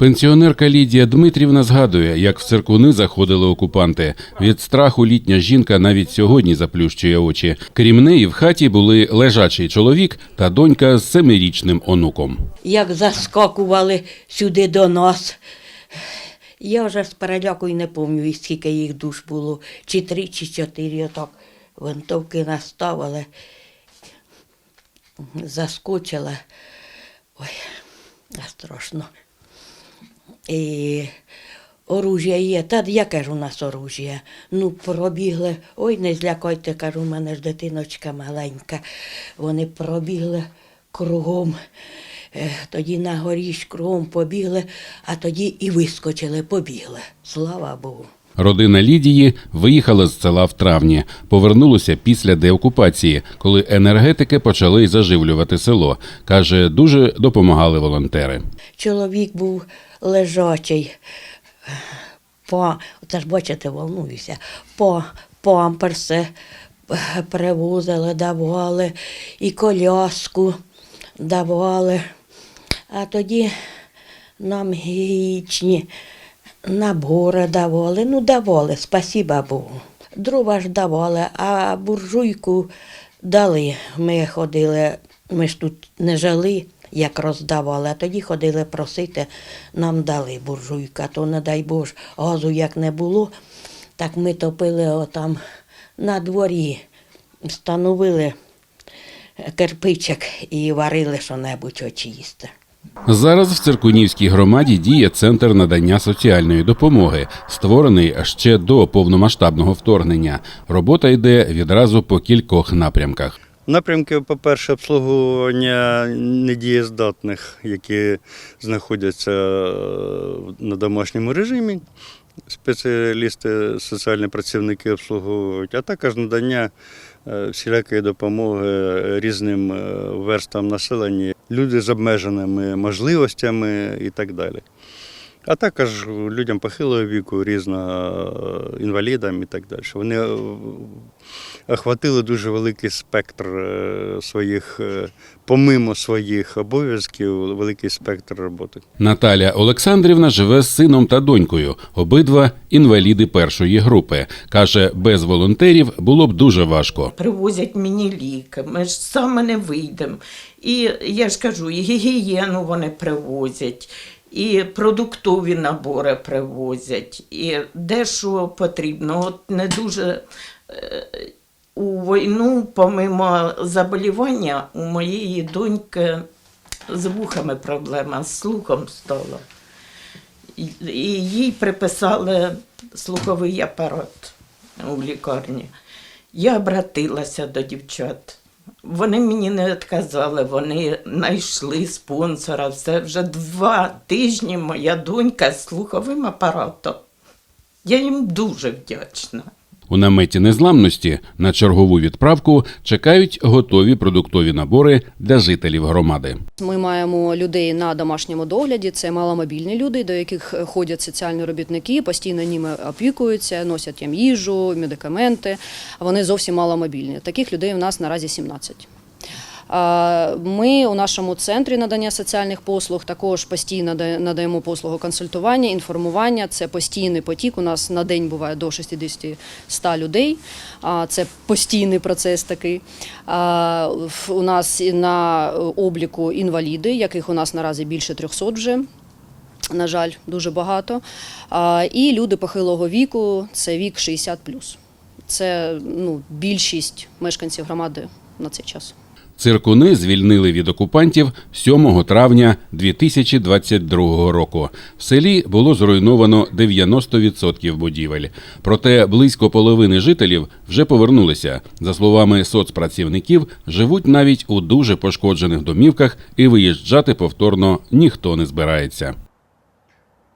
Пенсіонерка Лідія Дмитрівна згадує, як в циркуни заходили окупанти. Від страху літня жінка навіть сьогодні заплющує очі. Крім неї, в хаті були лежачий чоловік та донька з семирічним онуком. як заскакували сюди до нас. Я вже з переляку й не пам'ятаю, скільки їх душ було, чи три, чи чотири, отак винтовки наставили. Заскочила. Ой, страшно. І оружжя є. Та яке ж у нас оружжя? Ну, пробігли. Ой, не злякайте, кажу, у мене ж дитиночка маленька. Вони пробігли кругом. Е, Тоді на горі кругом побігли, а тоді і вискочили, побігли. Слава Богу. Родина Лідії виїхала з села в травні, повернулася після деокупації, коли енергетики почали заживлювати село. Каже, дуже допомагали волонтери. Чоловік був лежачий. По, це ж бачите, волнуюся. По памперси привозили, давали, і коляску давали. А тоді нам гігієнічні набори давали. Ну, давали, спасіба Богу. Дрова ж давали, а буржуйку дали. Ми ходили, ми ж тут не жили, як роздавали, а тоді ходили просити, нам дали буржуйка. То, не дай Боже, газу як не було, так ми топили отам на дворі, встановили кирпичик і варили що-небудь очисте. Зараз в Циркунівській громаді діє центр надання соціальної допомоги, створений ще до повномасштабного вторгнення. Робота йде відразу по кількох напрямках. Напрямки, по-перше, обслуговування недієздатних, які знаходяться е, на домашньому режимі. Спеціалісти, соціальні працівники обслуговують, а також надання е, всілякої допомоги різним е, верстам населення, люди з обмеженими можливостями і так далі. А також людям похилого віку, різно е, інвалідам і так далі. Вони е, охватили дуже великий спектр е, своїх, помимо своїх обов'язків, великий спектр роботи. Наталя Олександрівна живе з сином та донькою. Обидва інваліди першої групи. каже, без волонтерів було б дуже важко. привозять мені ліки, ми ж саме не вийдемо. І я ж кажу, і гігієну вони привозять, і продуктові набори привозять, і де що потрібно. От не дуже е, у війну, помимо заболівання, у моєї доньки з вухами проблема, з слухом стала. І їй приписали слуховий апарат у лікарні. Я обратилася до дівчат. Вони мені не відказали, вони знайшли спонсора. Все вже два тижні моя донька з слуховим апаратом. Я їм дуже вдячна. У наметі незламності на чергову відправку чекають готові продуктові набори для жителів громади. Ми маємо людей на домашньому догляді. Це маломобільні люди, до яких ходять соціальні робітники, постійно ними опікуються, носять їм їжу, медикаменти. Вони зовсім маломобільні. Таких людей у нас наразі 17. Ми у нашому центрі надання соціальних послуг також постійно да- надаємо послугу консультування, інформування. Це постійний потік. У нас на день буває до 60-100 людей. Це постійний процес такий. У нас на обліку інваліди, яких у нас наразі більше 300 вже. На жаль, дуже багато. І люди похилого віку це вік 60 Це ну, більшість мешканців громади на цей час. Циркуни звільнили від окупантів 7 травня 2022 року. В селі було зруйновано 90% будівель. Проте близько половини жителів вже повернулися. За словами соцпрацівників, живуть навіть у дуже пошкоджених домівках і виїжджати повторно ніхто не збирається.